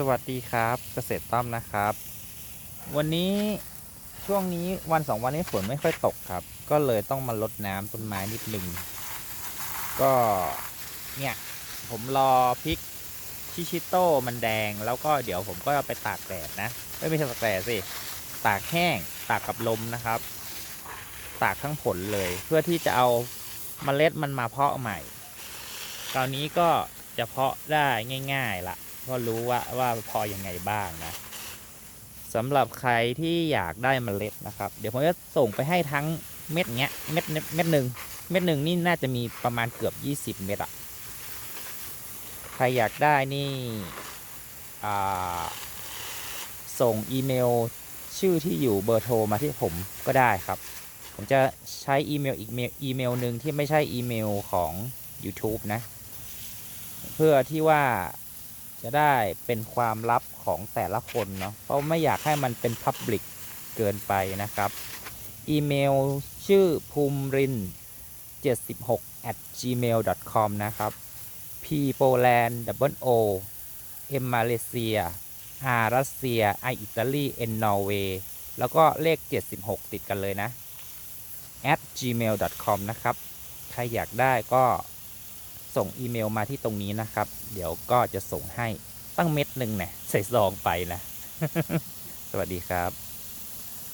สวัสดีครับเกษตรต้อมนะครับ วันนี้ช่วงนี้วันสองวันนี้ฝนไม่ค่อยตกครับ ก็เลยต้องมาลดน้ำต้นไม้นิดหนึ่งก็เนี่ยผมรอพริกชิชิโต้มันแดง แล้วก็เดี๋ยวผมก็เอาไปตากแดดนะไม่ไม่ใช่ตากแดดสิตากแห้งตากกับลมนะครับ ตากทั้งผลเลย เพื่อที่จะเอาเมล็ดมันมาเพาะใหม่คราวนี้ก็จะเพาะได้ง่าย ๆละ ก็รู้ว่าว่าพอยังไงบ้างนะสำหรับใครที่อยากได้เมล็ดนะครับ เดี๋ยวผมจะส่งไปให้ทั้งเม็ดเนี้ยเม็ดเม็ดหนึ่งเม็ดหนึ่งนี่น่าจะมีประมาณเกือบ 20 เม็ดอะใครอยากได้นี่ส่งอีเมลชื่อที่อยู่เบอร์โทรมาที่ผมก็ได้ครับ ผมจะใช้อีเมลอีกเมลอีเมลหนึ่งที่ไม่ใช่อีเมลของ YouTube นะ เพื่อที่ว่า จะได้เป็นความลับของแต่ละคนเนาะเพราะไม่อยากให้มันเป็น Public เกินไปนะครับ อีเมลชื่อภูมิริน 76 at gmail com นะครับ p Poland double o m มาเลเซีย r รัสเซีย i อิตาลี n นอร์เวย์แล้วก็เลข 76 ติดกันเลยนะ at gmail com นะครับ ใครอยากได้ก็ ส่งอีเมลมาที่ตรงนี้นะครับ เดี๋ยวก็จะส่งให้ตั้งเม็ดหนึ่งเนี่ยใส่ซองไปนะ สวัสดีครับ